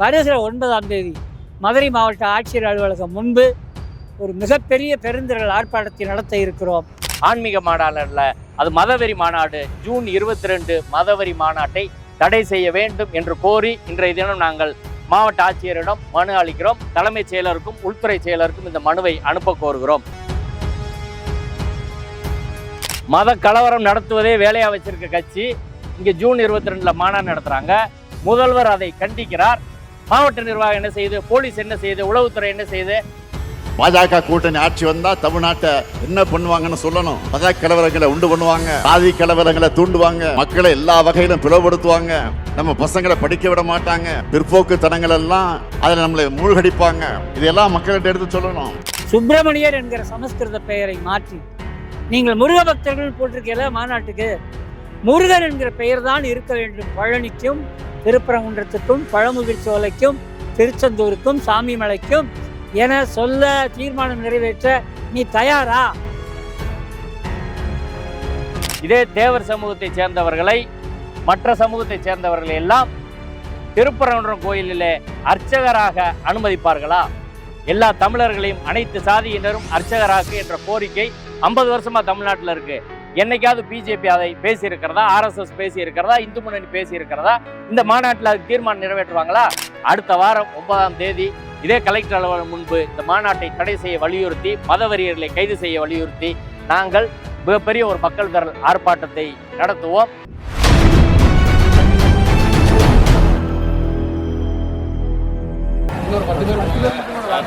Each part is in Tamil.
வருகிற ஒன்பதாம் தேதி மதுரை மாவட்ட ஆட்சியர் அலுவலகம் முன்பு ஒரு மிகப்பெரிய பெருந்திரள் ஆர்ப்பாட்டத்தை நடத்த இருக்கிறோம். ஆன்மீக மாநாடுல அது மதவெறி மாநாடு ஜூன் இருபத்தி ரெண்டு மதவெறி மாநாட்டை தடை செய்ய வேண்டும் என்று கோரி இன்றைய தினம் நாங்கள் மாவட்ட ஆட்சியரிடம் மனு அளிக்கிறோம். தலைமைச் செயலருக்கும் உள்துறை செயலருக்கும் இந்த மனுவை அனுப்ப கோருகிறோம். மத கலவரம் நடத்துவதே வேலையா வச்சிருக்க கட்சி. இங்க ஜூன் இருபத்தி ரெண்டுல மாநாடு நடத்துறாங்க. முதல்வர் அதை கண்டிக்கிறார். மாவட்ட நிர்வாகம் என்ன செய்யுது போலீஸ் என்ன செய்யுது உளவுத்துறை என்ன செய்யுது பாஜக கூட்டணி ஆட்சி வந்தா தமிழ்நாட்டை என்ன பண்ணுவாங்கன்னு சொல்லணும். மத கலவரங்களை உண்டு பண்ணுவாங்க சாதி கலவரங்களை தூண்டுவாங்க மக்களை எல்லா வகையிலும் பிளவுபடுத்துவாங்க. நம்ம பசங்களை படிக்க விட மாட்டாங்க. பிற்போக்கு தனங்கள் எல்லாம் அதில் நம்மளை மூழ்கடிப்பாங்க. இதெல்லாம் மக்கள்கிட்ட எடுத்து சொல்லணும். சுப்பிரமணியர் என்கிற சமஸ்கிருத பெயரை மாற்றி நீங்கள் முருக பக்தர்கள் போட்டிருக்கல மாநாட்டுக்கு. முருகன் என்கிற பெயர் தான் இருக்க வேண்டும். பழனிக்கும் திருப்பரங்குன்றத்துக்கும் பழமுதிர் சோலைக்கும் திருச்செந்தூருக்கும் சாமிமலைக்கும் என சொல்ல தீர்மானம் நிறைவேற்ற நீ தயாரா? இதே தேவர் சமூகத்தைச் சேர்ந்தவர்களை மற்ற சமூகத்தைச் சேர்ந்தவர்களை எல்லாம் திருப்பரங்குன்றம் கோயிலிலே அர்ச்சகராக அனுமதிப்பார்களா? எல்லா தமிழர்களையும் அனைத்து சாதியினரும் அர்ச்சகராக என்ற கோரிக்கை ஐம்பது வருஷமா தமிழ்நாட்டில் இருக்கு. என்னைக்காவது பிஜேபி அதை பேசி இருக்கிறதா ஆர்எஸ்எஸ் பேசி இருக்கிறதா இந்து முன்னணி பேசி இருக்கிறதா இந்த மாநாட்டில் அதுக்கு தீர்மானம் நிறைவேற்றுவாங்களா? அடுத்த வாரம் ஒன்பதாம் தேதி இதே கலெக்டர் அலுவலகம் முன்பு இந்த மாநாட்டை தடை செய்ய வலியுறுத்தி மதவெறியர்களை கைது செய்ய வலியுறுத்தி நாங்கள் மிகப்பெரிய ஒரு மக்கள் திரள் ஆர்ப்பாட்டத்தை நடத்துவோம்.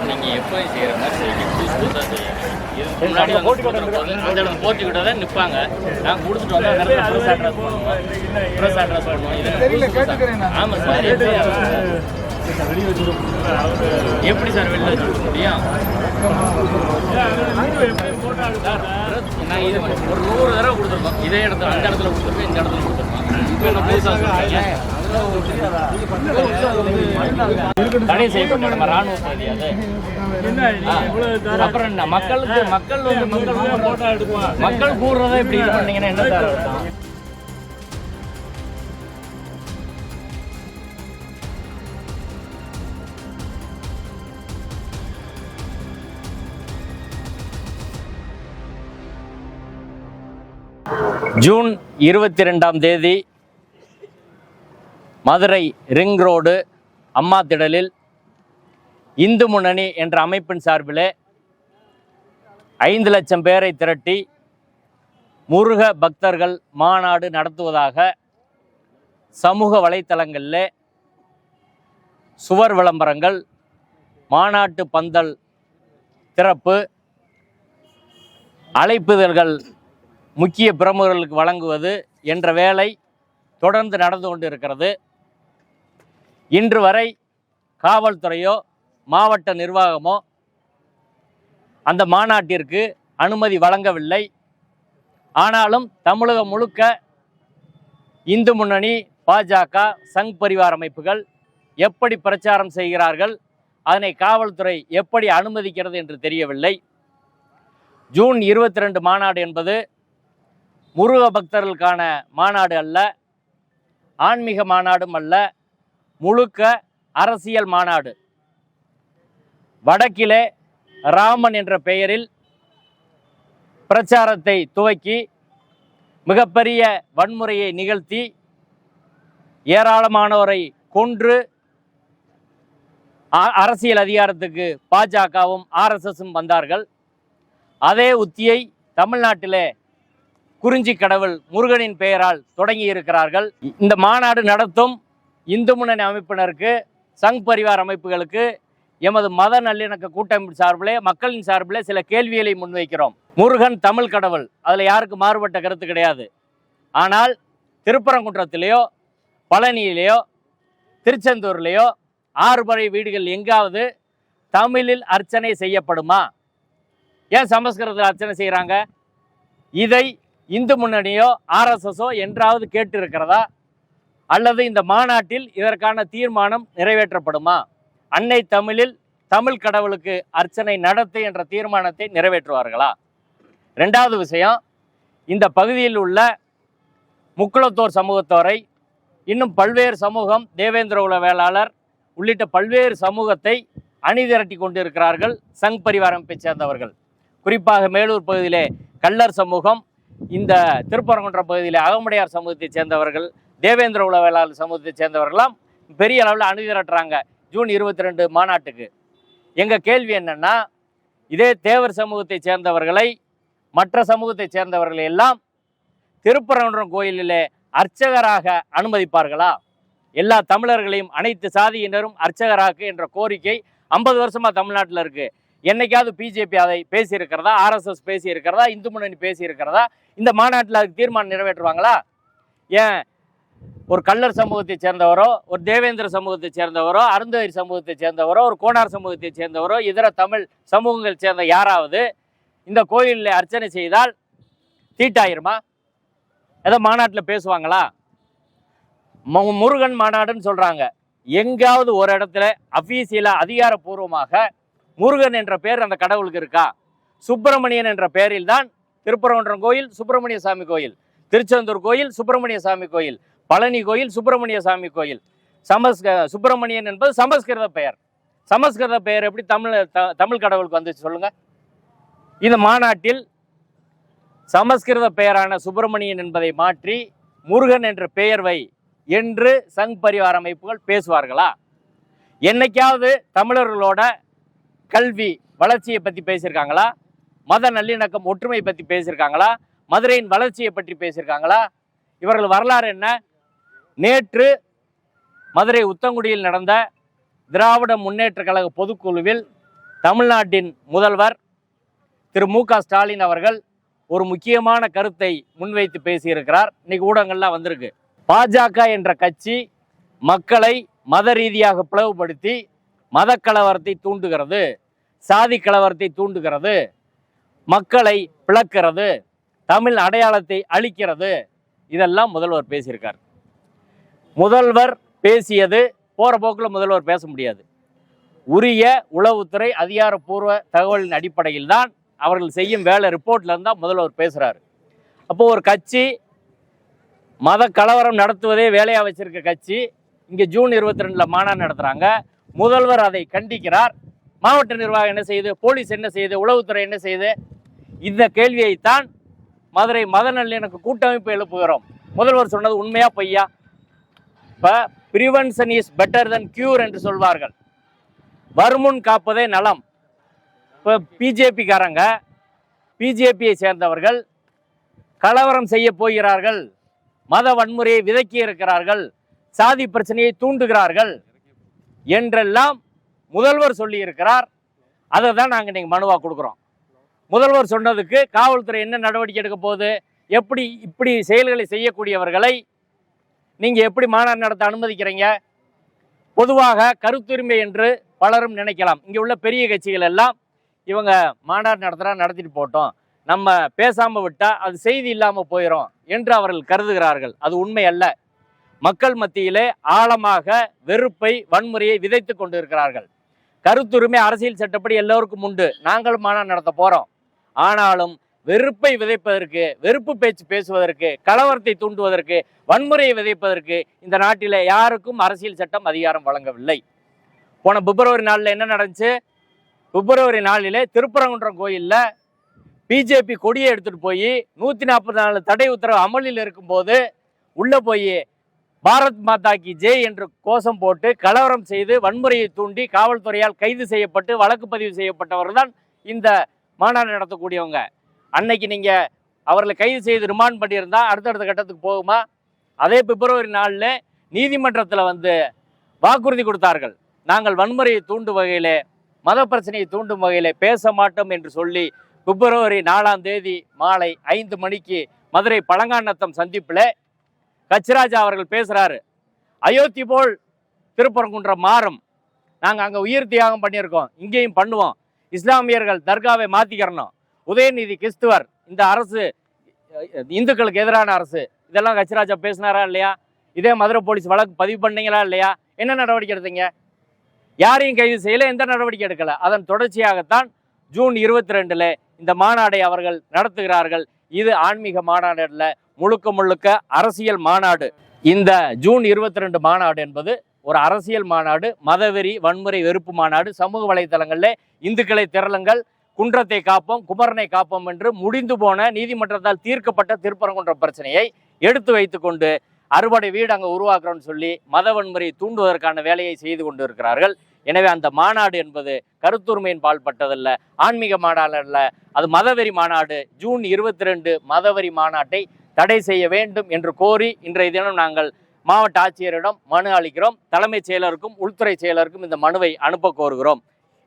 நீங்க எப்போ செய்யற மாதிரி செய்யுங்க. முன்னாடி அந்த இடத்துல போட்டிக்கிட்ட தான் நிற்பாங்க நாங்கள் கொடுத்துட்டு வந்தா அந்த இடத்துல ப்ரெஸ் அட்ரஸ் பண்ணுவோம் ப்ரெஸ் அட்ரஸ் பண்ணுவோம் ஆமாம் சார். எப்படி எப்படி சார் வெளியில் வச்சுருக்க முடியும் சார், இது ஒரு நூறு தடவை கொடுத்துருக்கோம் இதே இடத்துல அந்த இடத்துல கொடுத்துருக்கோம் இந்த இடத்துல கொடுத்துருக்கோம் இப்போ என்ன புதுசாக தடை செய்யப்பட்ட நம்ம ராணுவ பகுதி அது. ஆ. அப்புறம் என்ன? மக்களுக்கு மக்கள் வந்து மக்கள் மக்கள் கூடுறதை இப்படி இது பண்ணீங்கன்னா என்ன அர்த்தம்? ஜூன் இருபத்தி ரெண்டாம் தேதி மதுரை ரிங் ரோடு அம்மா திடலில் இந்து முன்னணி என்ற அமைப்பின் சார்பிலே ஐந்து லட்சம் பேரை திரட்டி முருக பக்தர்கள் மாநாடு நடத்துவதாக சமூக வலைத்தளங்களில் சுவர் விளம்பரங்கள் மாநாட்டு பந்தல் திறப்பு அழைப்புதல்கள் முக்கிய பிரமுகர்களுக்கு வழங்குவது என்ற வேலை தொடர்ந்து நடந்து கொண்டு இருக்கிறது இன்று வரை காவல்துறையோ மாவட்ட நிர்வாகமோ அந்த மாநாட்டிற்கு அனுமதி வழங்கவில்லை. ஆனாலும் தமிழகம் முழுக்க இந்து முன்னணி பாஜக சங் பரிவார் அமைப்புகள் எப்படி பிரச்சாரம் செய்கிறார்கள் அதனை காவல்துறை எப்படி அனுமதிக்கிறது என்று தெரியவில்லை. ஜூன் இருபத்தி ரெண்டு மாநாடு என்பது முருக பக்தர்களுக்கான மாநாடு அல்ல ஆன்மீக மாநாடும் அல்ல முழுக்க அரசியல் மாநாடு. வடக்கிலே ராமன் என்ற பெயரில் பிரச்சாரத்தை துவக்கி மிகப்பெரிய வன்முறையை நிகழ்த்தி ஏராளமானோரை கொன்று அ- அரசியல் அதிகாரத்துக்கு பாஜகவும் ஆர்எஸ்எஸும் வந்தார்கள். அதே உத்தியை தமிழ்நாட்டிலே குறிஞ்சி கடவுள் முருகனின் பெயரால் தொடங்கி இருக்கிறார்கள் இந்த மாநாடு நடத்தும் இந்து முன்னணி அமைப்பினருக்கு சங் பரிவார் அமைப்புகளுக்கு எமது மத நல்லிணக்க கூட்டமைப்பு சார்பிலே மக்களின் சார்பிலே சில கேள்விகளை முன்வைக்கிறோம். முருகன் தமிழ் கடவுள். அதில் யாருக்கு மாறுபட்ட கருத்து கிடையாது. ஆனால் திருப்பரங்குன்றத்திலேயோ பழனியிலேயோ திருச்செந்தூர்லேயோ ஆறுபடை வீடுகள் எங்காவது தமிழில் அர்ச்சனை செய்யப்படுமா? ஏன் சமஸ்கிருதத்தில் அர்ச்சனை செய்கிறாங்க இதை இந்து முன்னணியோ ஆர்எஸ்எஸோ என்றாவது கேட்டு இருக்கிறதா அல்லது இந்த மாநாட்டில் இதற்கான தீர்மானம் நிறைவேற்றப்படுமா? அன்னை தமிழில் தமிழ் கடவுளுக்கு அர்ச்சனை நடத்து என்ற தீர்மானத்தை நிறைவேற்றுவார்களா? ரெண்டாவது விஷயம் இந்த பகுதியில் உள்ள முக்குளத்தோர் சமூகத்தோரை இன்னும் பல்வேறு சமூகம் தேவேந்திர உல வேளாளர் உள்ளிட்ட பல்வேறு சமூகத்தை அணிதிரட்டி கொண்டிருக்கிறார்கள் சங் பரிவார அமைப்பைச் சேர்ந்தவர்கள். குறிப்பாக மேலூர் பகுதியிலே கள்ளர் சமூகம் இந்த திருப்பரங்குன்றம் பகுதியிலே அகமுடையார் சமூகத்தைச் சேர்ந்தவர்கள் தேவேந்திர உளவியலாளர் சமூகத்தைச் சேர்ந்தவர்களாம் பெரிய அளவில் அணிதிரட்டுறாங்க ஜூன் இருபத்தி ரெண்டு மாநாட்டுக்கு. எங்கள் கேள்வி என்னென்னா இதே தேவர் சமூகத்தைச் சேர்ந்தவர்களை மற்ற சமூகத்தைச் சேர்ந்தவர்களை எல்லாம் திருப்பரங்குன்றம் கோயிலிலே அர்ச்சகராக அனுமதிப்பார்களா? எல்லா தமிழர்களையும் அனைத்து சாதியினரும் அர்ச்சகராக்கு என்ற கோரிக்கை ஐம்பது வருஷமாக தமிழ்நாட்டில் இருக்குது என்னைக்காவது பிஜேபி அதை பேசியிருக்கிறதா? ஆர்எஸ்எஸ் பேசியிருக்கிறதா? இந்து முன்னணி பேசியிருக்கிறதா? இந்த மாநாட்டில் அதுக்கு தீர்மானம் நிறைவேற்றுவாங்களா? ஏன் ஒரு கல்லர் சமூகத்தை சேர்ந்தவரோ ஒரு தேவேந்திர சமூகத்தை சேர்ந்தவரோ அருந்ததி சமூகத்தை சேர்ந்தவரோ ஒரு கோனார் சமூகத்தை சேர்ந்தவரோ இதர தமிழ் சமூகங்கள் சேர்ந்த யாராவது இந்த கோயிலில் அர்ச்சனை செய்தால் தீட்டாயிருமா? ஏதோ மாநாட்டில் பேசுவாங்களா? மு- முருகன் மாநாடுன்னு சொல்கிறாங்க எங்காவது ஒரு இடத்துல அஃபீஷியலா அதிகாரப்பூர்வமாக முருகன் என்ற பேர் அந்த கடவுளுக்கு இருக்கா? சுப்பிரமணியன் என்ற பெயரில் தான் திருப்பரங்குன்றம் கோயில் சுப்பிரமணிய சாமி கோயில் திருச்செந்தூர் கோயில் சுப்பிரமணிய சாமி கோயில். பழனி கோயில் சுப்பிரமணிய சாமி கோயில். சமஸ்க சுப்பிரமணியன் என்பது சமஸ்கிருத பெயர். சமஸ்கிருத பெயர் எப்படி தமிழ் த- தமிழ் கடவுளுக்கு வந்துச்சு சொல்லுங்க. இந்த மாநாட்டில் சமஸ்கிருத பெயரான சுப்பிரமணியன் என்பதை மாற்றி முருகன் என்ற பெயர் வை என்று சங் பரிவார அமைப்புகள் பேசுவார்களா? என்னைக்காவது தமிழர்களோட கல்வி வளர்ச்சியை பற்றி பேசியிருக்காங்களா? மத நல்லிணக்கம் ஒற்றுமை பற்றி பேசியிருக்காங்களா? மதுரையின் வளர்ச்சியை பற்றி பேசியிருக்காங்களா? இவர்கள் வரலாறு என்ன? நேற்று மதுரை உத்தங்குடியில் நடந்த திராவிட முன்னேற்ற கழக பொதுக்குழுவில் தமிழ்நாட்டின் முதல்வர் திரு மு ஸ்டாலின் அவர்கள் ஒரு முக்கியமான கருத்தை முன்வைத்து பேசியிருக்கிறார். இன்னைக்கு ஊடகங்கள்லாம் வந்திருக்கு. பாஜக என்ற கட்சி மக்களை மத ரீதியாக பிளவுபடுத்தி மத கலவரத்தை தூண்டுகிறது சாதி கலவரத்தை தூண்டுகிறது மக்களை பிளக்கிறது தமிழ் அடையாளத்தை அழிக்கிறது. இதெல்லாம் முதல்வர் பேசியிருக்கார். முதல்வர் பேசியது போகிற போக்கில் முதல்வர் பேச முடியாது. உரிய உளவுத்துறை அதிகாரப்பூர்வ தகவலின் அடிப்படையில் தான் அவர்கள் செய்யும் வேலை ரிப்போர்ட்ல இருந்தால் முதல்வர் பேசுகிறாரு அப்போது ஒரு கட்சி மத கலவரம் நடத்துவதே வேலையாக வச்சிருக்க கட்சி இங்கே ஜூன் இருபத்தி ரெண்டில் மாநாடு நடத்துகிறாங்க முதல்வர் அதை கண்டிக்கிறார். மாவட்ட நிர்வாகம் என்ன செய்யுது போலீஸ் என்ன செய்யுது உளவுத்துறை என்ன செய்யுது இந்த கேள்வியைத்தான் மதுரை மத நல்லிணக்க கூட்டமைப்பு எழுப்புகிறோம். முதல்வர் சொன்னது உண்மையா பொய்யா? இப்போ prevention is better then cure என்று சொல்வார்கள். வருமுன் காப்பதே நலம். இப்போ பிஜேபிக்காரங்க பிஜேபியை சேர்ந்தவர்கள் கலவரம் செய்ய போகிறார்கள் மத வன்முறையை விதக்கி இருக்கிறார்கள் சாதி பிரச்சனையை தூண்டுகிறார்கள் என்றெல்லாம் முதல்வர் சொல்லி இருக்கிறார் அதை தான் நாங்கள் நீங்கள் மனுவாக கொடுக்குறோம். முதல்வர் சொன்னதுக்கு காவல்துறை என்ன நடவடிக்கை எடுக்க போகுது எப்படி இப்படி செயல்களை செய்யக்கூடியவர்களை நீங்கள் எப்படி மாநாடு நடத்த அனுமதிக்கிறீங்க? பொதுவாக கருத்துரிமை என்று பலரும் நினைக்கலாம். இங்கே உள்ள பெரிய கட்சிகள் எல்லாம் இவங்க மாநாடு நடத்துகிறா நடத்திட்டு போட்டோம். நம்ம பேசாமல் விட்டால் அது செய்தி இல்லாமல் போயிடும் என்று அவர்கள் கருதுகிறார்கள். அது உண்மை அல்ல. மக்கள் மத்தியிலே ஆழமாக வெறுப்பை வன்முறையை விதைத்து கொண்டிருக்கிறார்கள். கருத்துரிமை அரசியல் சட்டப்படி எல்லோருக்கும் உண்டு. நாங்களும் மாநாடு நடத்த போகிறோம் ஆனாலும் வெறுப்பை விதைப்பதற்கு வெறுப்பு பேச்சு பேசுவதற்கு கலவரத்தை தூண்டுவதற்கு வன்முறையை விதைப்பதற்கு இந்த நாட்டில் யாருக்கும் அரசியல் சட்டம் அதிகாரம் வழங்கவில்லை. போன பிப்ரவரி நாளில் என்ன நடந்துச்சு? பிப்ரவரி நாளிலே திருப்பரங்குன்றம் கோயிலில் பிஜேபி கொடியை எடுத்துகிட்டு போய் நூற்றி நாற்பத்தி நாலு தடை உத்தரவு அமலில் இருக்கும்போது உள்ளே போய் பாரத் மாதா கி ஜெய் என்று கோஷம் போட்டு கலவரம் செய்து வன்முறையை தூண்டி காவல்துறையால் கைது செய்யப்பட்டு வழக்கு பதிவு செய்யப்பட்டவர்கள் தான் இந்த மாநாடு நடத்தக்கூடியவங்க. அன்னைக்கு நீங்கள் அவர்களை கைது செய்து ரிமாண்ட் பண்ணியிருந்தா அடுத்தடுத்த கட்டத்துக்கு போகுமா? அதே பிப்ரவரி நாளில் நீதிமன்றத்தில் வந்து வாக்குறுதி கொடுத்தார்கள். நாங்கள் வன்முறையை தூண்டும் வகையிலே மத பிரச்சனையை தூண்டும் வகையில் பேச மாட்டோம் என்று சொல்லி பிப்ரவரி நாலாம் தேதி மாலை ஐந்து மணிக்கு மதுரை பழங்காநத்தம் சந்திப்பில் கச்சிராஜா அவர்கள் பேசுகிறாரு அயோத்தி போல் திருப்பரங்குன்றம் மாறும். நாங்கள் அங்கே உயிர் தியாகம் பண்ணியிருக்கோம். இங்கேயும் பண்ணுவோம். இஸ்லாமியர்கள் தர்காவை மாற்றிக்கிறணும் உதயநிதி கிறிஸ்துவர் இந்த அரசு இந்துக்களுக்கு எதிரான அரசு. இதெல்லாம் கச்சிராஜா பேசினாரா இல்லையா? இதே மதுரை போலீஸ் வழக்கு பதிவு பண்ணீங்களா இல்லையா? என்ன நடவடிக்கை எடுத்தீங்க? யாரையும் கைது செய்யல எந்த நடவடிக்கை எடுக்கல. அதன் தொடர்ச்சியாகத்தான் ஜூன் இருபத்தி ரெண்டுல இந்த மாநாடை அவர்கள் நடத்துகிறார்கள். இது ஆன்மீக மாநாடு அல்ல முழுக்க முழுக்க அரசியல் மாநாடு. இந்த ஜூன் இருபத்தி ரெண்டு மாநாடு என்பது ஒரு அரசியல் மாநாடு மதவெறி வன்முறை வெறுப்பு மாநாடு சமூக வலைதளங்களில் இந்துக்களை திரளுங்கள் குன்றத்தை காப்போம் குமரனை காப்போம் என்று முடிந்து போன நீதிமன்றத்தால் தீர்க்கப்பட்ட திருப்பரங்குன்றம் பிரச்சனையை எடுத்து வைத்துக்கொண்டு அறுபடை வீடு அங்கே உருவாக்குறோம்னு சொல்லி மத வன்முறையை தூண்டுவதற்கான வேலையை செய்து கொண்டு இருக்கிறார்கள் எனவே அந்த மாநாடு என்பது கருத்துரிமையின் பால்பட்டதல்ல ஆன்மீக மாநாடு அல்ல அது மதவெறி மாநாடு. ஜூன் இருபத்தி ரெண்டு மதவெறி மாநாட்டை தடை செய்ய வேண்டும் என்று கோரி இன்றைய தினம் நாங்கள் மாவட்ட ஆட்சியரிடம் மனு அளிக்கிறோம். தலைமைச் செயலருக்கும் உள்துறை செயலருக்கும் இந்த மனுவை அனுப்ப கோருகிறோம்.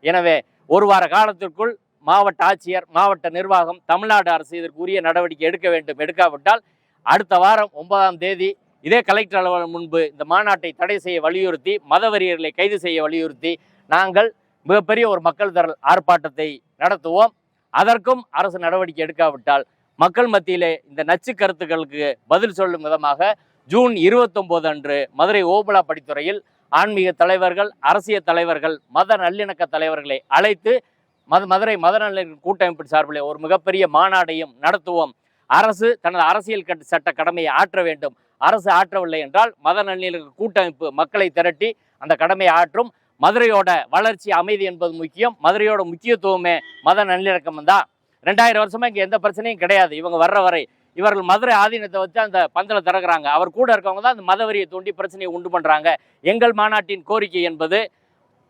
எனவே ஒரு வார காலத்திற்குள் மாவட்ட ஆட்சியர் மாவட்ட நிர்வாகம் தமிழ்நாடு அரசு இதற்கு உரிய நடவடிக்கை எடுக்க வேண்டும். எடுக்காவிட்டால் அடுத்த வாரம் ஒன்பதாம் தேதி இதே கலெக்டர் அலுவலகம் முன்பு இந்த மாநாட்டை தடை செய்ய வலியுறுத்தி மதவெறியர்களை கைது செய்ய வலியுறுத்தி நாங்கள் மிகப்பெரிய ஒரு மக்கள் தரல் ஆர்ப்பாட்டத்தை நடத்துவோம். அதற்கும் அரசு நடவடிக்கை எடுக்காவிட்டால் மக்கள் மத்தியிலே இந்த நச்சு கருத்துக்களுக்கு பதில் சொல்லும் விதமாக ஜூன் இருபத்தொம்போது அன்று மதுரை ஓபுலா படித்துறையில் ஆன்மீக தலைவர்கள் அரசியல் தலைவர்கள் மத நல்லிணக்க தலைவர்களை அழைத்து மது மதுரை மத நல்லிணக்க கூட்டமைப்பு சார்பில் ஒரு மிகப்பெரிய மாநாடையும் நடத்துவோம். அரசு தனது அரசியல் கட்ட சட்ட கடமையை ஆற்ற வேண்டும். அரசு ஆற்றவில்லை என்றால் மத நல்லிணக்க கூட்டமைப்பு மக்களை திரட்டி அந்த கடமையை ஆற்றும். மதுரையோட வளர்ச்சி அமைதி என்பது முக்கியம். மதுரையோட முக்கியத்துவமே மத நல்லிணக்கம் தான். ரெண்டாயிரம் வருஷமா இங்கே எந்த பிரச்சனையும் கிடையாது. இவங்க வர்ற வரை இவர்கள் மதுரை ஆதீனத்தை வச்சு அந்த பந்தலை திறக்கிறாங்க. அவர் கூட இருக்கவங்க தான் அந்த மதவரியை தூண்டி பிரச்சனையை உண்டு பண்ணுறாங்க எங்கள் மாநாட்டின் கோரிக்கை என்பது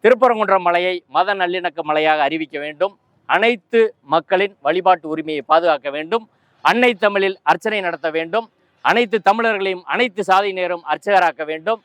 திருப்பரங்குன்றம் மலையை மத நல்லிணக்க மலையாக அறிவிக்க வேண்டும். அனைத்து மக்களின் வழிபாட்டு உரிமையை பாதுகாக்க வேண்டும். அன்னை தமிழில் அர்ச்சனை நடத்த வேண்டும். அனைத்து தமிழர்களையும் அனைத்து சாதியினரும் அர்ச்சகராக்க வேண்டும்.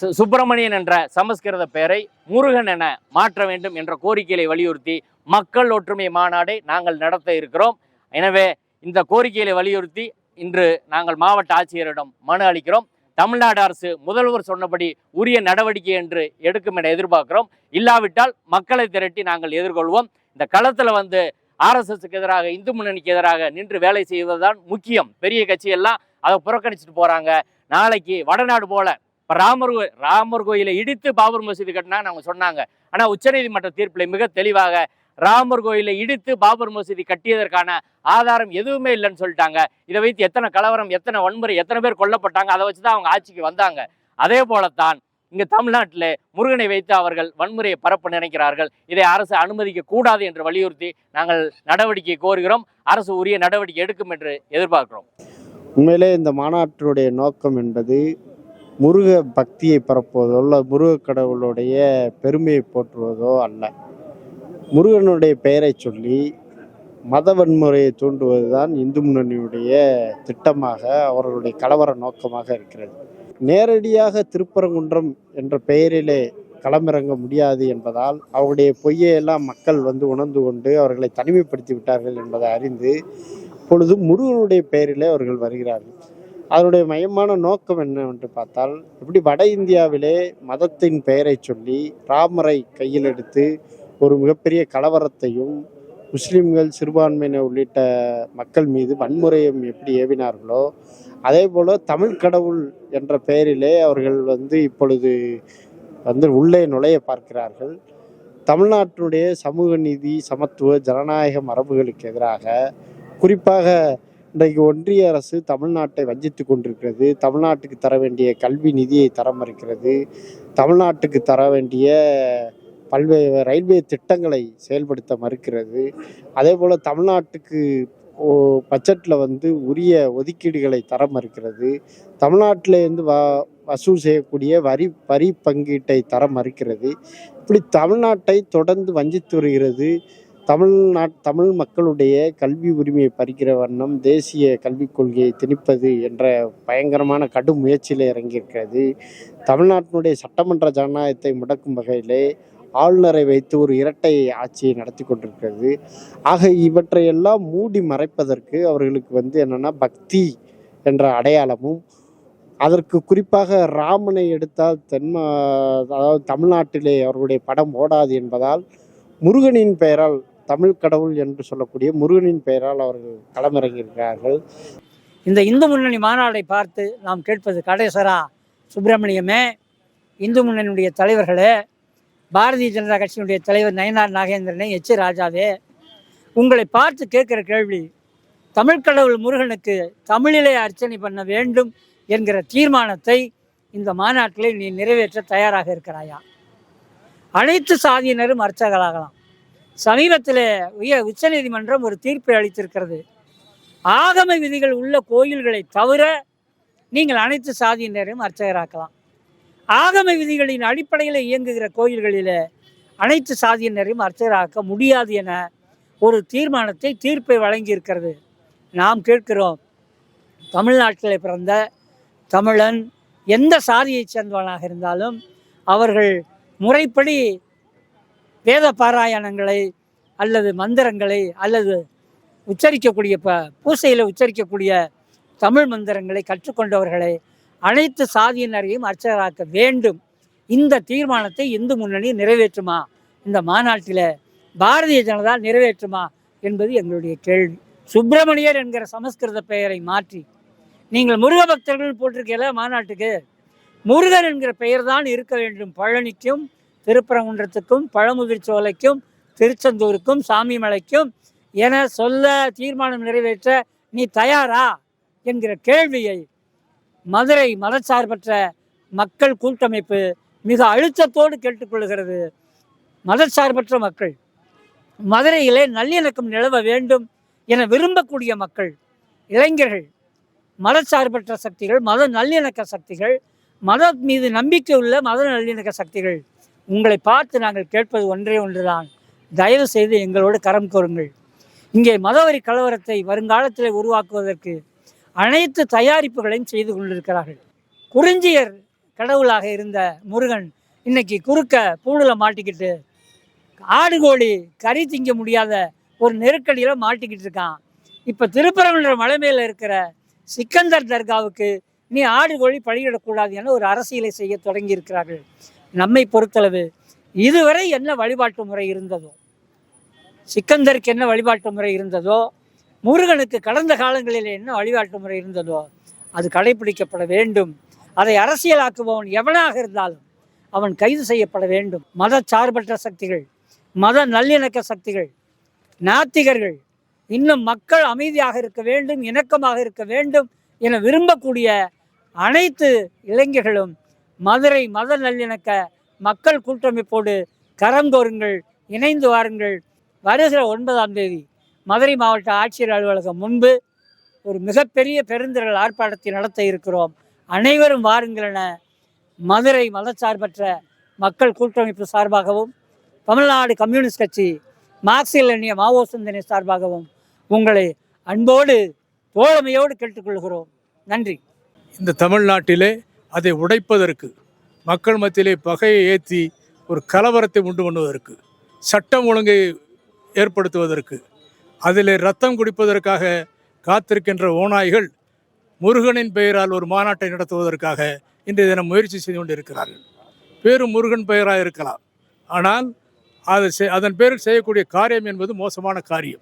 சு- சுப்பிரமணியன் என்ற சமஸ்கிருத பெயரை முருகன் என மாற்ற வேண்டும் என்ற கோரிக்கையை வலியுறுத்தி மக்கள் ஒற்றுமை மாநாடை நாங்கள் நடத்த இருக்கிறோம். எனவே இந்த கோரிக்கையை வலியுறுத்தி இன்று நாங்கள் மாவட்ட ஆட்சியரிடம் மனு அளிக்கிறோம். தமிழ்நாடு அரசு முதல்வர் சொன்னபடி உரிய நடவடிக்கை என்று எடுக்கும் என எதிர்பார்க்கிறோம். இல்லாவிட்டால் மக்களை திரட்டி நாங்கள் எதிர்கொள்வோம். இந்த களத்தில் வந்து ஆர்எஸ்எஸ்க்கு எதிராக இந்து முன்னணிக்கு எதிராக நின்று வேலை செய்வதுதான் முக்கியம். பெரிய கட்சியெல்லாம் அதை புறக்கணிச்சுட்டு போகிறாங்க நாளைக்கு வடநாடு போல இப்போ ராமர் ராமர் கோயிலை இடித்து பாபர் மசூதி கட்டினாங்கன்னு அவங்க சொன்னாங்க. ஆனால் உச்சநீதிமன்ற தீர்ப்பில் மிக தெளிவாக ராமர் கோயிலை இடித்து பாபர் மசூதி கட்டியதற்கான ஆதாரம் எதுவுமே இல்லைன்னு சொல்லிட்டாங்க. இதை வைத்து எத்தனை கலவரம் எத்தனை வன்முறை எத்தனை பேர் கொல்லப்பட்டாங்க அதை வச்சு தான் அவங்க ஆட்சிக்கு வந்தாங்க. அதே போலத்தான் இங்கே தமிழ்நாட்டில் முருகனை வைத்து அவர்கள் வன்முறையை பரப்ப நினைக்கிறார்கள். இதை அரசு அனுமதிக்க கூடாது என்று வலியுறுத்தி நாங்கள் நடவடிக்கை கோருகிறோம். அரசு உரிய நடவடிக்கை எடுக்கும் என்று எதிர்பார்க்கிறோம். உண்மையிலே இந்த மாநாட்டினுடைய நோக்கம் என்பது முருக பக்தியை பரப்புவதோ அல்ல முருக கடவுளுடைய பெருமையை போற்றுவதோ அல்ல. முருகனுடைய பெயரை சொல்லி மத வன்முறையை தூண்டுவதுதான் இந்து முன்னணியுடைய திட்டமாக அவர்களுடைய கலவர நோக்கமாக இருக்கிறது. நேரடியாக திருப்பரங்குன்றம் என்ற பெயரிலே களமிறங்க முடியாது என்பதால் அவருடைய பொய்யையெல்லாம் மக்கள் வந்து உணர்ந்து கொண்டு அவர்களை தனிமைப்படுத்தி விட்டார்கள் என்பதை அறிந்து இப்பொழுது முருகனுடைய பெயரிலே அவர்கள் வருகிறார்கள். அதனுடைய மையமான நோக்கம் என்னவென்று பார்த்தால் எப்படி வட இந்தியாவிலே மதத்தின் பெயரை சொல்லி ராமரை கையில் எடுத்து ஒரு மிகப்பெரிய கலவரத்தையும் முஸ்லிம்கள் சிறுபான்மையினர் உள்ளிட்ட மக்கள் மீது வன்முறையும் எப்படி ஏவினார்களோ அதே போல் தமிழ் கடவுள் என்ற பெயரிலே அவர்கள் வந்து இப்பொழுது வந்து உள்ளே நுழைய பார்க்கிறார்கள். தமிழ்நாட்டினுடைய சமூக நீதி சமத்துவ ஜனநாயக மரபுகளுக்கு எதிராக குறிப்பாக இன்றைக்கு ஒன்றிய அரசு தமிழ்நாட்டை வஞ்சித்து கொண்டிருக்கிறது. தமிழ்நாட்டுக்கு தர வேண்டிய கல்வி நிதியை தர மறுக்கிறது. தமிழ்நாட்டுக்கு தர வேண்டிய பல்வேறு ரயில்வே திட்டங்களை செயல்படுத்த மறுக்கிறது. அதே போல் தமிழ்நாட்டுக்கு ஓ- பட்ஜெட்டில் வந்து உரிய ஒதுக்கீடுகளை தர மறுக்கிறது. தமிழ்நாட்டிலேருந்து வ வசூல் செய்யக்கூடிய வரி வரி பங்கீட்டை தர மறுக்கிறது. இப்படி தமிழ்நாட்டை தொடர்ந்து வஞ்சித்து வருகிறது. தமிழ்நாட் தமிழ் மக்களுடைய கல்வி உரிமையை பறிக்கிற வண்ணம் தேசிய கல்விக் கொள்கையை திணிப்பது என்ற பயங்கரமான கடும் முயற்சியில் இறங்கியிருக்கிறது. தமிழ்நாட்டினுடைய சட்டமன்ற ஜனநாயகத்தை முடக்கும் வகையிலே ஆளுநரை வைத்து ஒரு இரட்டை ஆட்சியை நடத்தி கொண்டிருக்கிறது. ஆக இவற்றையெல்லாம் மூடி மறைப்பதற்கு அவர்களுக்கு வந்து என்னென்னா பக்தி என்ற அடையாளமும் அதற்கு குறிப்பாக ராமனை எடுத்தால் தென்மா அதாவது தமிழ்நாட்டிலே அவர்களுடைய படம் ஓடாது என்பதால் முருகனின் பெயரால் தமிழ் கடவுள் என்று சொல்லக்கூடிய முருகனின் பெயரால் அவர்கள் களமிறங்கியிருக்கிறார்கள். இந்த இந்து முன்னணி மாநாடை பார்த்து நாம் கேட்பது கடைசரா சுப்பிரமணியமே. இந்து முன்னணியுடைய தலைவர்களே பாரதிய ஜனதா கட்சியினுடைய தலைவர் நயனார் நாகேந்திரனை எச் ராஜாவே உங்களை பார்த்து கேட்குற கேள்வி தமிழ்கடவுள் முருகனுக்கு தமிழிலே அர்ச்சனை பண்ண வேண்டும் என்கிற தீர்மானத்தை இந்த மாநாட்டில் நீ நிறைவேற்ற தயாராக இருக்கிறாயா? அனைத்து சாதியினரும் அர்ச்சகராகலாம் சமீபத்தில் உய உச்சநீதிமன்றம் ஒரு தீர்ப்பை அளித்திருக்கிறது. ஆகம விதிகள் உள்ள கோயில்களை தவிர நீங்கள் அனைத்து சாதியினரையும் அர்ச்சகராக்கலாம். ஆகம விதிகளின் அடிப்படையில் இயங்குகிற கோயில்களில் அனைத்து சாதியினரையும் அர்ச்சகராக்க முடியாது என ஒரு தீர்மானத்தை தீர்ப்பை வழங்கியிருக்கிறது. நாம் கேட்கிறோம் தமிழ்நாட்டில் பிறந்த தமிழன் எந்த சாதியைச் சேர்ந்தவனாக இருந்தாலும் அவர்கள் முறைப்படி வேத பாராயணங்களை அல்லது மந்திரங்களை அல்லது உச்சரிக்கக்கூடிய ப பூசையில் உச்சரிக்கக்கூடிய தமிழ் மந்திரங்களை கற்றுக்கொண்டவர்களை அனைத்து சாதியினரையும் அர்ச்சகராக்க வேண்டும். இந்த தீர்மானத்தை இந்து முன்னணி நிறைவேற்றுமா? இந்த மாநாட்டில் பாரதிய ஜனதா நிறைவேற்றுமா? என்பது எங்களுடைய கேள்வி. சுப்பிரமணியர் என்கிற சமஸ்கிருத பெயரை மாற்றி. நீங்கள் முருக பக்தர்கள் போட்டிருக்கல மாநாட்டுக்கு? முருகன் என்கிற பெயர் தான் இருக்க வேண்டும். பழனிக்கும் திருப்பரங்குன்றத்துக்கும் பழமுதிர் சோலைக்கும் திருச்செந்தூருக்கும் சாமிமலைக்கும் என சொல்ல தீர்மானம் நிறைவேற்ற நீ தயாரா? என்கிற கேள்வியை மதுரை மதச்சார்பற்ற மக்கள் கூட்டமைப்பு மிக அழுத்தத்தோடு கேட்டுக்கொள்கிறது. மதச்சார்பற்ற மக்கள் மதுரையிலே நல்லிணக்கம் நிலவ வேண்டும் என விரும்பக்கூடிய மக்கள் இளைஞர்கள் மதச்சார்பற்ற சக்திகள் மத நல்லிணக்க சக்திகள் மத மீது நம்பிக்கை உள்ள மத நல்லிணக்க சக்திகள் உங்களை பார்த்து நாங்கள் கேட்பது ஒன்றே ஒன்றுதான். தயவு செய்து எங்களோடு கரம் கோருங்கள். இங்கே மதவரி கலவரத்தை வருங்காலத்தில் உருவாக்குவதற்கு அனைத்து தயாரிப்புகளையும் செய்து கொண்டிருக்கிறார்கள். குறிஞ்சியர் கடவுளாக இருந்த முருகன் இன்னைக்கு குறுக்க பூணில் மாட்டிக்கிட்டு ஆடு கோழி கறி திங்க முடியாத ஒரு நெருக்கடியில் மாட்டிக்கிட்டு இருக்கான். இப்போ திருப்பரங்குன்ற மலை மேலே இருக்கிற சிக்கந்தர் தர்காவுக்கு நீ ஆடு கோழி பழியிடக்கூடாது என ஒரு அரசியலை செய்ய தொடங்கி இருக்கிறார்கள். நம்மை பொறுத்தளவு இதுவரை என்ன வழிபாட்டு முறை இருந்ததோ சிக்கந்தருக்கு என்ன வழிபாட்டு முறை இருந்ததோ முருகனுக்கு கடந்த காலங்களில் என்ன வழிபாட்டு முறை இருந்ததோ அது கடைபிடிக்கப்பட வேண்டும். அதை அரசியலாக்குபவன் எவனாக இருந்தாலும் அவன் கைது செய்யப்பட வேண்டும். மத சார்பற்ற சக்திகள் மத நல்லிணக்க சக்திகள் நாத்திகர்கள் இன்னும் மக்கள் அமைதியாக இருக்க வேண்டும் இணக்கமாக இருக்க வேண்டும் என விரும்பக்கூடிய அனைத்து இளைஞர்களும் மதுரை மத நல்லிணக்க மக்கள் கூட்டமைப்போடு கரம் கோருங்கள் இணைந்து வாருங்கள். வருகிற ஒன்பதாம் தேதி மதுரை மாவட்ட ஆட்சியர் அலுவலகம் முன்பு ஒரு மிகப்பெரிய பெருந்திரள் ஆர்ப்பாட்டத்தை நடத்த இருக்கிறோம். அனைவரும் வாருங்கள் என மதுரை மதச்சார்பற்ற மக்கள் கூட்டமைப்பு சார்பாகவும் தமிழ்நாடு கம்யூனிஸ்ட் கட்சி மார்க்சியல் எண்ணிய மாவோ சிந்தனை சார்பாகவும் உங்களை அன்போடு தோழமையோடு கேட்டுக்கொள்கிறோம். நன்றி. இந்த தமிழ்நாட்டிலே அதை உடைப்பதற்கு மக்கள் மத்தியிலே பகையை ஏற்றி ஒரு கலவரத்தை உண்டு பண்ணுவதற்கு சட்டம் ஒழுங்கை ஏற்படுத்துவதற்கு அதிலே ரத்தம் குடிப்பதற்காக காத்திருக்கின்ற ஓநாய்கள் முருகனின் பெயரால் ஒரு மாநாட்டை நடத்துவதற்காக இன்றைய தினம் முயற்சி செய்து கொண்டிருக்கிறார்கள். பேரும் முருகன் பெயராக இருக்கலாம். ஆனால் அது செ- அதன் பேரில் செய்யக்கூடிய காரியம் என்பது மோசமான காரியம்.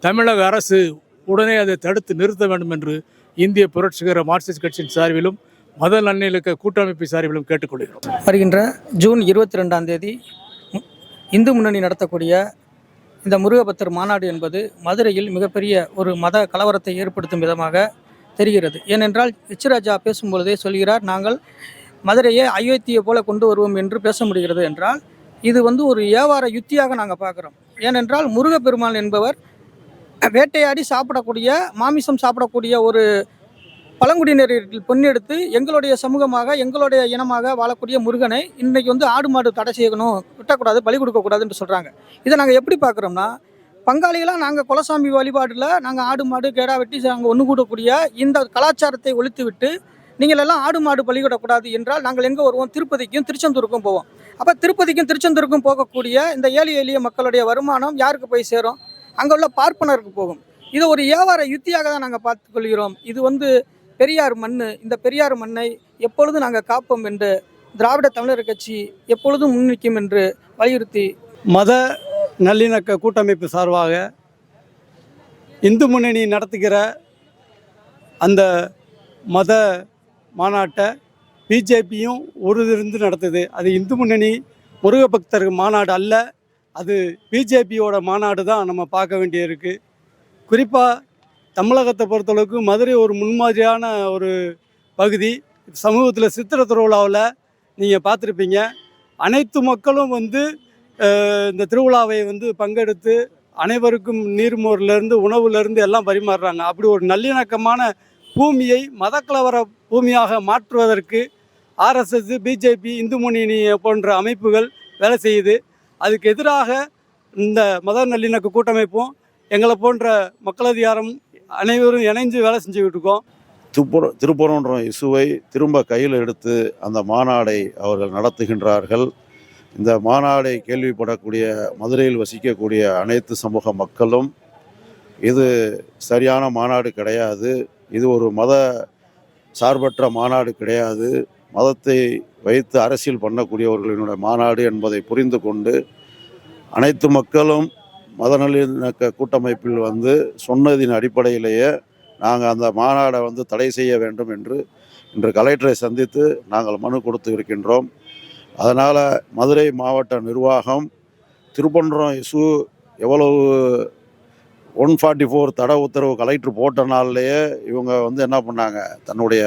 தமிழக அரசு உடனே அதை தடுத்து நிறுத்த வேண்டும் என்று இந்திய புரட்சிகர மார்க்சிஸ்ட் கட்சியின் சார்பிலும் மத நன்னிலக்க கூட்டமைப்பு சார்பிலும் கேட்டுக்கொள்கிறோம். வருகின்ற ஜூன் இருபத்தி ரெண்டாம் தேதி இந்து முன்னணி நடத்தக்கூடிய இந்த முருகபக்தர் மாநாடு என்பது மதுரையில் மிகப்பெரிய ஒரு மத கலவரத்தை ஏற்படுத்தும் விதமாக தெரிகிறது. ஏனென்றால் எச்ராஜா பேசும்பொழுதே சொல்கிறார் நாங்கள் மதுரையை அயோத்தியை போல கொண்டு வருவோம் என்று பேச முடிகிறது என்றால் இது வந்து ஒரு வியாபார யுத்தியாக நாங்கள் பார்க்குறோம். ஏனென்றால் முருகப்பெருமான் என்பவர் வேட்டையாடி சாப்பிடக்கூடிய மாமிசம் சாப்பிடக்கூடிய ஒரு பழங்குடியினர்கள் பொன்னெடுத்து எங்களுடைய சமூகமாக எங்களுடைய இனமாக வாழக்கூடிய முருகனை இன்றைக்கி வந்து ஆடு மாடு தடை செய்யணும் விட்டக்கூடாது பலி கொடுக்கக்கூடாதுன்னு சொல்கிறாங்க இதை நாங்கள் எப்படி பார்க்குறோம்னா பங்காளிகளாக நாங்கள் குலசாமி வழிபாடில் நாங்கள் ஆடு மாடு கேடா வெட்டி நாங்கள் ஒன்று கூடக்கூடிய இந்த கலாச்சாரத்தை ஒழித்து விட்டு நீங்கள் எல்லாம் ஆடு மாடு பலியிடக்கூடாது என்றால் நாங்கள் எங்கே வருவோம்? திருப்பதிக்கும் திருச்செந்தூருக்கும் போவோம். அப்போ திருப்பதிக்கும் திருச்செந்தூருக்கும் போகக்கூடிய இந்த ஏழை எளிய மக்களுடைய வருமானம் யாருக்கு போய் சேரும்? அங்கே உள்ள பார்ப்பனருக்கு போகும். இது ஒரு வியாபார யுத்தியாக தான் நாங்கள் பார்த்துக்கொள்கிறோம். இது வந்து பெரியார் மண் இந்த பெரியார் மண்ணை எப்பொழுதும் நாங்கள் காப்போம் என்று திராவிட தமிழர் கட்சி எப்பொழுதும் முன்னிற்கும் என்று வலியுறுத்தி மத நல்லிணக்க கூட்டமைப்பு சார்பாக இந்து முன்னணி நடத்துகிற அந்த மத மாநாட்டை பிஜேபியும் உறுதிருந்து நடத்துது. அது இந்து முன்னணி முருக பக்தர் மாநாடு அல்ல அது பிஜேபியோட மாநாடு தான் நம்ம பார்க்க வேண்டியிருக்கு. குறிப்பாக தமிழகத்தை பொறுத்தளவுக்கு மதுரை ஒரு முன்மாதிரியான ஒரு பகுதி. சமூகத்தில் சித்திரை திருவிழாவில் நீங்கள் பார்த்துருப்பீங்க. அனைத்து மக்களும் வந்து இந்த திருவிழாவை வந்து பங்கெடுத்து அனைவருக்கும் நீர்மோர்லேருந்து உணவுலேருந்து எல்லாம் பரிமாறுறாங்க. அப்படி ஒரு நல்லிணக்கமான பூமியை மதக்கலவர பூமியாக மாற்றுவதற்கு ஆர்எஸ்எஸ் பிஜேபி இந்து முன்னணி போன்ற அமைப்புகள் வேலை செய்யுது. அதுக்கு எதிராக இந்த மத நல்லிணக்க கூட்டமைப்பும் எங்களை போன்ற மக்களதிகாரம் அனைவரும் இணைஞ்சு வேலை செஞ்சுக்கிட்டு இருக்கோம் திருப்புர திருப்புறன்ற இசுவை திரும்ப கையில் எடுத்து அந்த மாநாடை அவர்கள் நடத்துகின்றார்கள். இந்த மாநாடை கேள்விப்படக்கூடிய மதுரையில் வசிக்கக்கூடிய அனைத்து சமூக மக்களும் இது சரியான மாநாடு கிடையாது. இது ஒரு மத சார்பற்ற மாநாடு கிடையாது. மதத்தை வைத்து அரசியல் பண்ணக்கூடியவர்களினுடைய மாநாடு என்பதை புரிந்து கொண்டு அனைத்து மக்களும் மத நல்லிணக்க கூட்டமைப்பில் வந்து சொன்னதின் அடிப்படையிலேயே நாங்கள் அந்த மாநாடை வந்து தடை செய்ய வேண்டும் என்று இன்று கலெக்டரை சந்தித்து நாங்கள் மனு கொடுத்து இருக்கின்றோம். அதனால் மதுரை மாவட்ட நிர்வாகம் திருப்பன்றம் இசு எவ்வளவு ஒன் ஃபார்ட்டி ஃபோர் தடை உத்தரவு கலெக்டர் போட்ட நாள்லேயே இவங்க வந்து என்ன பண்ணாங்க? தன்னுடைய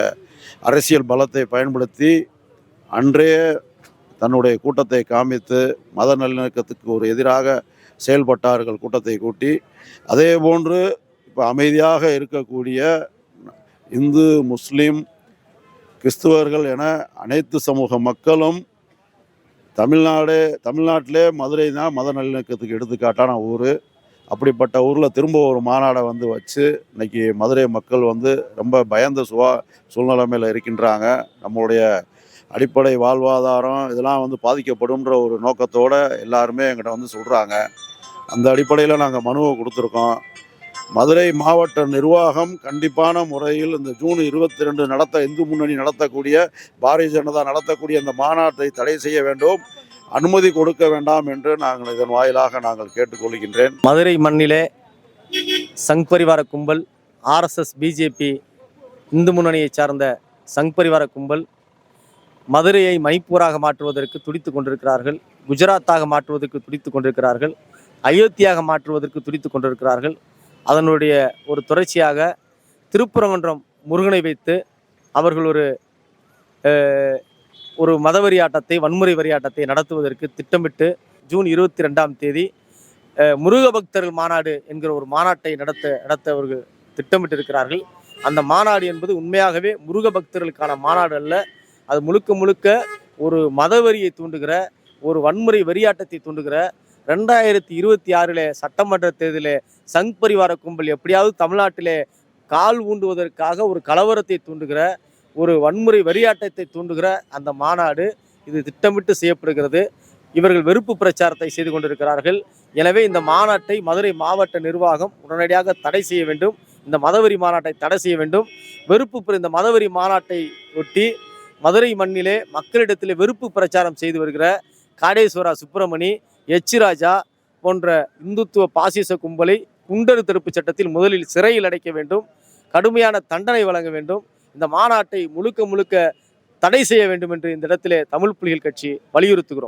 அரசியல் பலத்தை பயன்படுத்தி அன்றே தன்னுடைய கூட்டத்தை காமித்து மத நல்லிணக்கத்துக்கு ஒரு எதிராக செயல்பட்டார்கள் கூட்டத்தை கூட்டி. அதே போன்று இப்போ அமைதியாக இருக்கக்கூடிய இந்து முஸ்லீம் கிறிஸ்துவர்கள் என அனைத்து சமூக மக்களும் தமிழ்நாடு தமிழ்நாட்டிலே மதுரை தான் மத நல்லிணக்கத்துக்கு எடுத்துக்காட்டான ஊர். அப்படிப்பட்ட ஊரில் திரும்ப ஒரு மாநாடை வந்து வச்சு இன்னைக்கு மதுரை மக்கள் வந்து ரொம்ப பயந்த சுவா சூழ்நிலைமையில் இருக்கின்றாங்க. நம்மளுடைய அடிப்படை வாழ்வாதாரம் இதெல்லாம் வந்து பாதிக்கப்படும்ன்ற ஒரு நோக்கத்தோடு எல்லாருமே எங்கிட்ட வந்து சொல்கிறாங்க அந்த அடிப்படையில் நாங்கள் மனுவை கொடுத்துருக்கோம். மதுரை மாவட்ட நிர்வாகம் கண்டிப்பான முறையில் இந்த ஜூன் இருபத்தி ரெண்டு நடத்த இந்து முன்னணி நடத்தக்கூடிய பாரதிய ஜனதா நடத்தக்கூடிய இந்த மாநாட்டை தடை செய்ய வேண்டும். அனுமதி கொடுக்க வேண்டாம் என்று நாங்கள் இதன் வாயிலாக நாங்கள் கேட்டுக்கொள்கின்றேன். மதுரை மண்ணிலே சங் பரிவார கும்பல் ஆர்எஸ்எஸ் பிஜேபி இந்து முன்னணியை சார்ந்த சங் பரிவார கும்பல் மதுரையை மணிப்பூராக மாற்றுவதற்கு துடித்து கொண்டிருக்கிறார்கள். குஜராத்தாக மாற்றுவதற்கு துடித்து கொண்டிருக்கிறார்கள். அயோத்தியாக மாற்றுவதற்கு துடித்து கொண்டிருக்கிறார்கள். அதனுடைய ஒரு தொடர்ச்சியாக திருப்புறங்குன்றம் முருகனை வைத்து அவர்கள் ஒரு ஒரு மதவெறி ஆட்டத்தை வன்முறை வரியாட்டத்தை நடத்துவதற்கு திட்டமிட்டு ஜூன் இருபத்தி ரெண்டாம் தேதி முருக பக்தர்கள் மாநாடு என்கிற ஒரு மாநாட்டை நடத்த நடத்த அவர்கள் திட்டமிட்டிருக்கிறார்கள். அந்த மாநாடு என்பது உண்மையாகவே முருக பக்தர்களுக்கான மாநாடு அல்ல. அது முழுக்க முழுக்க ஒரு மதவெறியை தூண்டுகிற ஒரு வன்முறை வெறியாட்டத்தை தூண்டுகிற ரெண்டாயிரத்தி இருபத்தி ஆறில் சட்டமன்ற தேர்தலில் சங் பரிவார கும்பல் எப்படியாவது தமிழ்நாட்டிலே கால் ஊண்டுவதற்காக ஒரு கலவரத்தை தூண்டுகிற ஒரு வன்முறை வெறியாட்டத்தை தூண்டுகிற அந்த மாநாடு இது திட்டமிட்டு செய்யப்படுகிறது. இவர்கள் வெறுப்பு பிரச்சாரத்தை செய்து கொண்டிருக்கிறார்கள். எனவே இந்த மாநாட்டை மதுரை மாவட்ட நிர்வாகம் உடனடியாக தடை செய்ய வேண்டும். இந்த மதவெறி மாநாட்டை தடை செய்ய வேண்டும். வெறுப்பு இந்த மதவெறி மாநாட்டை ஒட்டி மதுரை மண்ணிலே மக்களிடத்திலே வெறுப்பு பிரச்சாரம் செய்து வருகிற காடேஸ்வரா சுப்பிரமணி எச் ராஜா போன்ற இந்துத்துவ பாசிச கும்பலை குண்டர் தடுப்பு சட்டத்தில் முதலில் சிறையில் அடைக்க வேண்டும் கடுமையான தண்டனை வழங்க வேண்டும் இந்த மாநாட்டை முழுக்க முழுக்க தடை செய்ய வேண்டும் என்று இந்த இடத்திலே தமிழ் புலிகள் கட்சி வலியுறுத்துகிறோம்.